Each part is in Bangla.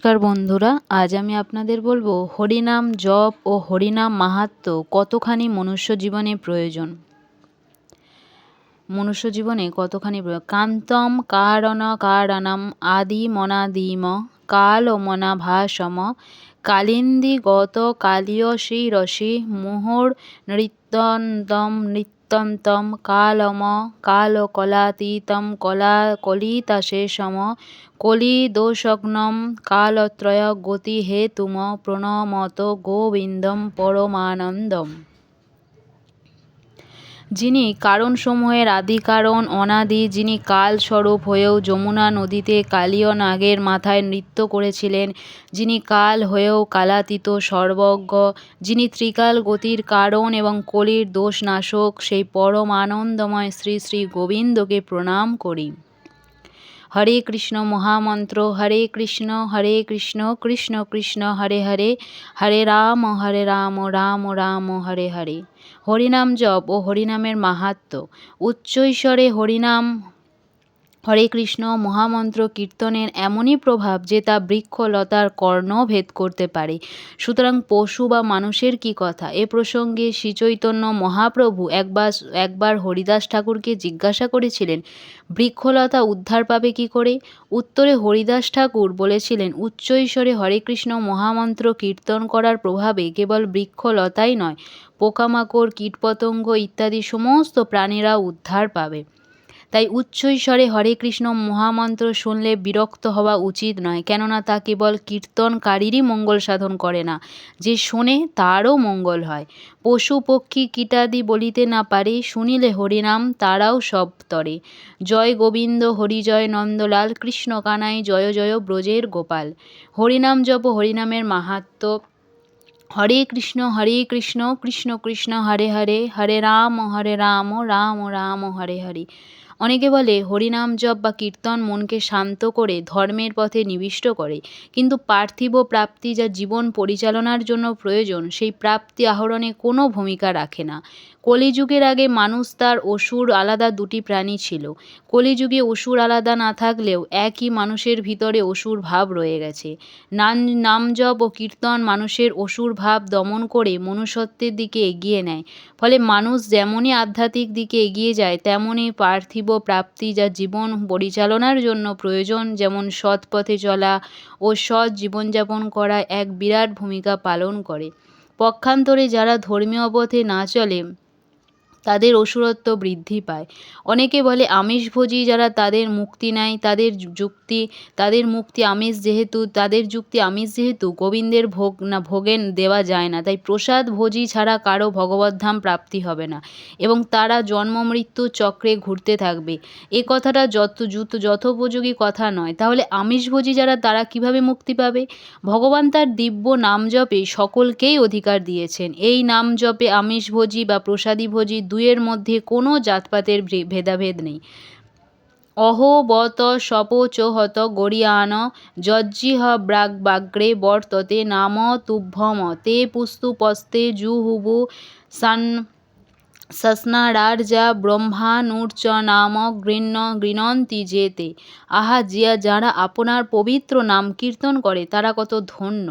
নমস্কার বন্ধুরা, আজ আমি আপনাদের বলব হরিনাম জপ ও হরিনাম মাহাত্ম কতখানি মনুষ্য জীবনে প্রয়োজন? মনুষ্য জীবনে কতখানি প্রয়োজন কান্তম কারণ কারণম আদি মনাদিম কাল ও মনা ভাসম কালিন্দি গত কালীয় শ্রী রসি মোহর নৃত্যন্তম নৃত্যন্তম কালম কালকলাতীতম কলা কলিতাশেষম কলিদোষগ্নম কালত্রয় গতিহেতুম প্রণমত গোবিন্দম পরমানন্দম যিনি কারণসমূহের আদি কারণ অনাদি, যিনি কালস্বরূপ হয়েও যমুনা নদীতে কালীয় নাগের মাথায় নৃত্য করেছিলেন, যিনি কাল হয়েও কালাতীত সর্বজ্ঞ, যিনি ত্রিকাল গতির কারণ এবং কলির দোষনাশক, সেই পরম আনন্দময় শ্রী শ্রী গোবিন্দকে প্রণাম করি। হরে কৃষ্ণ মহামন্ত্র, হরে কৃষ্ণ হরে কৃষ্ণ কৃষ্ণ কৃষ্ণ, হরে হরে হরে রাম হরে রাম রাম রাম, হরে হরে। হরিনাম জপ ও হরিনামের মাহাত্ম উচ্চৈস্বরে হরিনাম হরে কৃষ্ণ, মহামন্ত্র, কীর্তনের এমনই প্রভাব যে তা বৃক্ষলতার কর্ণ ভেদ করতে পারে। সুতরাং পশু বা মানুষের কি কথা? এ প্রসঙ্গে শ্রীচৈতন্য মহাপ্রভু একবার একবার হরিদাস ঠাকুরকে জিজ্ঞাসা করেছিলেন, বৃক্ষলতা উদ্ধার পাবে কি করে? উত্তরে হরিদাস ঠাকুর বলেছিলেন উচ্চৈস্বরে হরে কৃষ্ণ, মহামন্ত্র, কীর্তন করার প্রভাবে কেবল বৃক্ষলতাই নয়, পোকামাকড়, কীটপতঙ্গ ইত্যাদি সমস্ত প্রাণীরা উদ্ধার পাবে। তাই উচ্চৈস্বরে হরে কৃষ্ণ মহামন্ত্র শুনলে বিরক্ত হওয়া উচিত নয়। কেননা তা কেবল কীর্তনকারীরই মঙ্গল সাধন করে না, যে শোনে তারও মঙ্গল হয়। পশু পক্ষী কীটাদি বলিতে না পারে, শুনিলে হরিনাম তারাও সব তরে। জয় গোবিন্দ হরিজয় নন্দলাল, কৃষ্ণ কানাই, জয় জয় ব্রজের গোপাল। হরিনাম জপ হরিনামের মাহাত্ম। হরে কৃষ্ণ হরে কৃষ্ণ কৃষ্ণ কৃষ্ণ, হরে হরে হরে রাম হরে রাম রাম রাম, হরে হরে। অনেকে বলে হরিনাম জপ বা কীর্তন মনকে শান্ত করে ধর্মের পথে নিবিষ্ট করে। কিন্তু পার্থিব প্রাপ্তি যা জীবন পরিচালনার জন্য প্রয়োজন, সেই প্রাপ্তি আহরণে কোনো ভূমিকা রাখে না। কলিযুগের আগে মানুষ তার অসুর আলাদা দুটি প্রাণী ছিল। কলিযুগে অসুর আলাদা না থাকলেও একই মানুষের ভিতরে অসুর ভাব রয়ে গেছে। নাম নাম জপ ও কীর্তন মানুষের অসুর ভাব দমন করে মনুষ্যত্বের দিকে এগিয়ে নেয়। ফলে মানুষ যেমনই আধ্যাত্মিক দিকে এগিয়ে যায়, তেমনই পার্থিব প্রাপ্তি যা জীবন পরিচালনার জন্য প্রয়োজন, যেমন সৎ পথে চলা ও সৎ জীবনযাপন করা এক বিরাট ভূমিকা পালন করে। পক্ষান্তরে যারা ধর্মীয় পথে না চলে তাদের অসুরত্ব বৃদ্ধি পায়। অনেকে বলে আমিষভোজী যারা তাদের মুক্তি নেয় তাদের যুক্তি, তাদের মুক্তি আমিষ যেহেতু, তাদের যুক্তি আমিষ যেহেতু, গোবিন্দের ভোগ না, ভোগেন দেওয়া যায় না। তাই প্রসাদ ভোজী ছাড়া কারও ভগবদ্ধাম প্রাপ্তি হবে না এবং তারা জন্ম, মৃত্যু চক্রে ঘুরতে থাকবে। এ কথাটা যত যুত, যথোপযোগী কথা নয়। তাহলে আমিষভোজী যারা, তারা কীভাবে মুক্তি পাবে? ভগবান তার দিব্য নাম জপে সকলকেই অধিকার দিয়েছেন। এই নাম জপে আমিষভোজী বা প্রসাদীভোজী দুইয়ের মধ্যে কোনো জাতপাতের ভেদাভেদ নেই। অহো বত সপ চোহত গরিয়ান যজ্জিহ ব্রাগ বাগ্রে বর্ততে নাম তুভ্যম, তে পুস্তুপস্তে জুহুবু সান সস্নারার্যা ব্রহ্মানুর্চ নাম গৃহ্ণ গৃণন্তি যেতে আহা জিয়া যারা আপনার পবিত্র নাম কীর্তন করে তারা কত ধন্য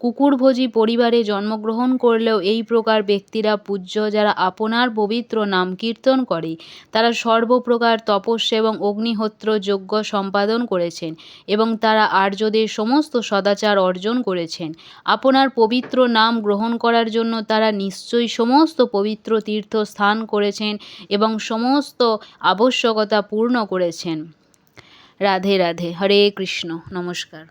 কুকুরভোজী পরিবারে জন্মগ্রহণ করলেও এই প্রকার ব্যক্তিরা পূজ্য যারা আপনার পবিত্র নাম কীর্তন করে, তারা সর্বপ্রকার তপস্যা এবং অগ্নিহোত্র যজ্ঞ সম্পাদন করেছেন এবং তারা আর্যদের সমস্ত সদাচার অর্জন করেছেন। আপনার পবিত্র নাম গ্রহণ করার জন্য তারা নিশ্চয়ই সমস্ত পবিত্র তীর্থস্থান স্থান করেছেন এবং সমস্ত আবশ্যকতা পূর্ণ করেছেন। রাধে রাধে হরে কৃষ্ণ। নমস্কার।